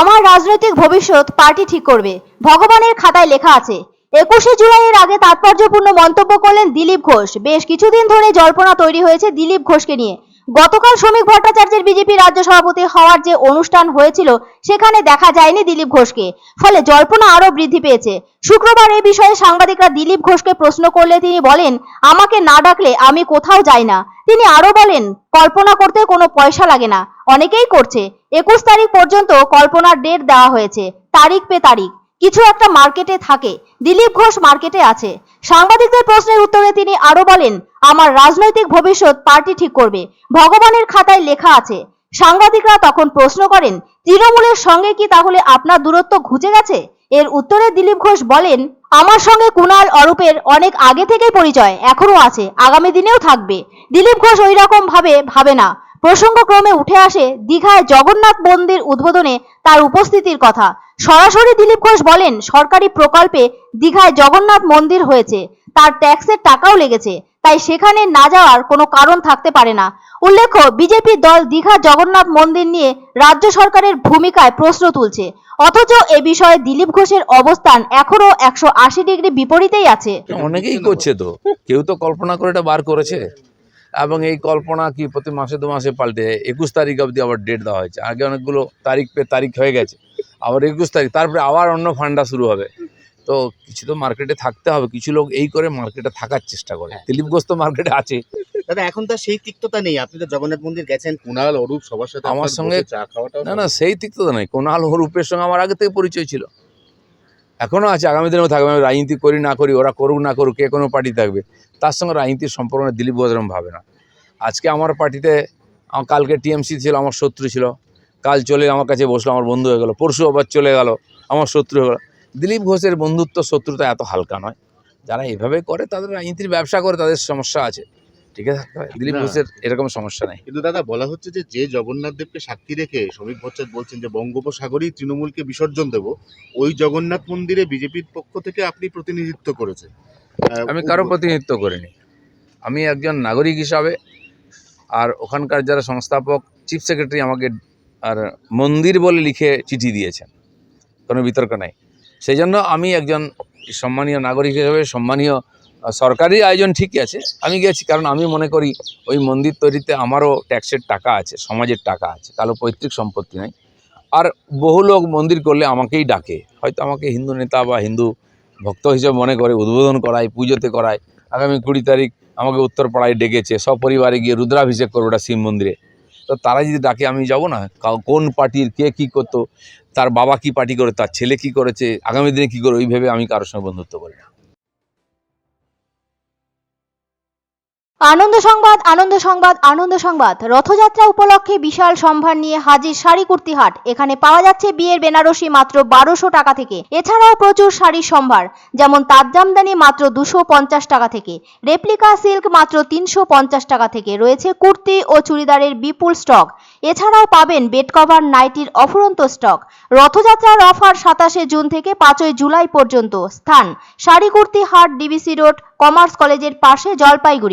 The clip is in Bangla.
আমার রাজনৈতিক ভবিষ্যৎ পার্টি ঠিক করবে। ভগবানের খাতায় লেখা আছে, একুশে জুলাইয়ের আগে তাৎপর্যপূর্ণ মন্তব্য করলেন দিলীপ ঘোষ। বেশ কিছুদিন ধরে জল্পনা তৈরি হয়েছে দিলীপ ঘোষকে নিয়ে। গতকাল শ্রমিক ভট্টাচার্যের বিজেপি রাজ্য সভাপতি হওয়ার যে অনুষ্ঠান হয়েছিল, সেখানে দেখা যায়নি দিলীপ ঘোষকে। ফলে জল্পনা আরও বৃদ্ধি পেয়েছে। শুক্রবার এই বিষয়ে সাংবাদিকরা দিলীপ ঘোষকে প্রশ্ন করলে তিনি বলেন, আমাকে না ডাকলে আমি কোথাও যাই না। তিনি আরও বলেন, কল্পনা করতে কোনো পয়সা লাগে না। অনেকেই করছে। একুশ তারিখ পর্যন্ত কল্পনার ডেট দেওয়া হয়েছে, তারিখ পে তারিখ। কিছু একটা মার্কেটে থাকে। দিলীপ ঘোষ মার্কেটে আছে। সাংবাদিকদের প্রশ্নের উত্তরে তিনি আরও বলেন, আমার রাজনৈতিক ভবিষ্যৎ পার্টি ঠিক করবে। ভগবানের খাতায় লেখা আছে। সাংবাদিকরা তখন প্রশ্ন করেন, তৃণমূলের সঙ্গে কি তাহলে আপনার দূরত্ব ঘুচে গেছে? এর উত্তরে দিলীপ ঘোষ বলেন আমার সঙ্গে কুণাল অরূপের অনেক আগে থেকেই পরিচয় এখনও আছে, আগামী দিনেও থাকবে। দিলীপ ঘোষ ওই রকম ভাবে ভাবে না। প্রসঙ্গক্রমে উঠে আসে দীঘায় জগন্নাথ মন্দির উদ্বোধনে তার উপস্থিতির কথা। সরাসরি দিলীপ ঘোষ বলেন, সরকারি প্রকল্পে দীঘায় জগন্নাথ মন্দির হয়েছে। তার ট্যাক্সের টাকাও লেগেছে। তাই সেখানে না যাওয়ার কোনো কারণ থাকতে পারে না। উল্লেখ্য, বিজেপি দল দীঘা জগন্নাথ মন্দির নিয়ে রাজ্য সরকারের ভূমিকায় প্রশ্ন তুলছে। অথচ এ বিষয়ে দিলীপ ঘোষের অবস্থান এখনও একশো আশি ডিগ্রি বিপরীতেই আছে। অনেকেই করছে তো। কেউ তো কল্পনা করে এটা বার করেছে। এবং এই কল্পনা কি প্রতি মাসে দু মাসে পাল্টে, একুশ তারিখ অবধি আবার ডেট দেওয়া হয়েছে। আগে অনেকগুলো তারিখ পে তারিখ হয়ে গেছে। আবার একুশ তারিখ, তারপরে আবার অন্য ফান্ডা শুরু হবে। তো কিছু তো মার্কেটে থাকতে হবে কিছু লোক এই করে মার্কেটে থাকার চেষ্টা করে। দিলীপ ঘোষ তো মার্কেটে আছে। দাদা এখন তার সেই তিক্ততা নেই। আপনি তো জগন্নাথ মন্দির গেছেন কুণাল অরূপ সবার সাথে আমার সঙ্গে- চা খাওয়াটাও না না সেই তিক্ততা নেই। কোনাল হরূপের সঙ্গে আমার আগে থেকে পরিচয় ছিল। এখনও আছে আগামী দিনেও থাকবে। আমি রাজনীতি করি না করি ওরা করুক না করুক কে কোনো পার্টি থাকবে। তার সঙ্গে রাজনীতির সম্পর্ক দিলীপ ঘোষ এরকম ভাবে না। আজকে আমার পার্টিতে আমার কালকে টিএমসি ছিল আমার শত্রু ছিল। কাল চলে আমার কাছে বসল আমার বন্ধু হয়ে গেল। পরশু আবার চলে গেল আমার শত্রু হয়ে গেল। দিলীপ ঘোষের বন্ধুত্ব শত্রুতা এত হালকা নয়। যারা এভাবে করে তাদের রাজনীতির ব্যবসা করে তাদের সমস্যা আছে। ঠিক আছে? থাকতে হয় দিলীপ ঘোষের এরকম সমস্যা নেই। কিন্তু দাদা বলা হচ্ছে যে যে জগন্নাথ দেবকে সাক্ষী রেখে শ্রমিক ভট্টাচার্য বলছেন যে বঙ্গোপসাগরেই তৃণমূলকে বিসর্জন দেব ওই জগন্নাথ মন্দিরে বিজেপির পক্ষ থেকে আপনি প্রতিনিধিত্ব করেছেন। আমি কারও প্রতিনিধিত্ব করিনি। আমি একজন নাগরিক হিসাবে আর ওখানকার যারা সংস্থাপক চিফ সেক্রেটারি আমাকে আর মন্দির বলে লিখে চিঠি দিয়েছেন। কোনো বিতর্ক নাই। সেই জন্য আমি একজন সম্মানীয় নাগরিক হিসেবে সম্মানীয় সরকারি আয়োজন ঠিকই আছে, আমি গেছি কারণ আমি মনে করি ওই মন্দির তৈরিতে আমারও ট্যাক্সের টাকা আছে, সমাজের টাকা আছে, কারও পৈতৃক সম্পত্তি নাই। আর বহু লোক মন্দির করলে আমাকেই ডাকে, হয়তো আমাকে হিন্দু নেতা বা হিন্দু ভক্ত হিসেবে মনে করে, উদ্বোধন করায়, পুজোতে করায়, আগামী কুড়ি তারিখ আমাকে উত্তরপাড়ায় ডেকেছে, সপরিবারে গিয়ে রুদ্রাভিষেক করব ওটা শিব মন্দিরে। তো তারা যদি ডাকে, আমি যাব না। কোন পার্টির কে কী করতো, তার বাবা কি পার্টি করে, তার ছেলে কি করেছে, আগামী দিনে কী করে ওই ভেবে আমি কারোর সঙ্গে বন্ধুত্ব করি আনন্দ সংবাদ আনন্দ সংবাদ আনন্দ সংবাদ। রথযাত্রা উপলক্ষে বিশাল সম্ভার নিয়ে হাজির শাড়ি কুর্তি হাট। এখানে পাওয়া যাচ্ছে বিয়ের বেনারসি মাত্র বারোশো টাকা থেকে। এছাড়াও প্রচুর শাড়ির সম্ভার, যেমন তাঁত জামদানি মাত্র দুশো পঞ্চাশ টাকা থেকে। রেপ্লিকা সিল্ক মাত্র তিনশো পঞ্চাশ টাকা থেকে। রয়েছে কুর্তি ও চুড়িদারের বিপুল স্টক। এছাড়াও পাবেন বেড কভার, নাইটির অফুরন্ত স্টক। রথযাত্রার অফার সাতাশে জুন থেকে পাঁচই জুলাই পর্যন্ত। স্থান, শাড়ি কুর্তি হাট, ডিবিসি রোড, কমার্স কলেজের পাশে জলপাইগুড়ি।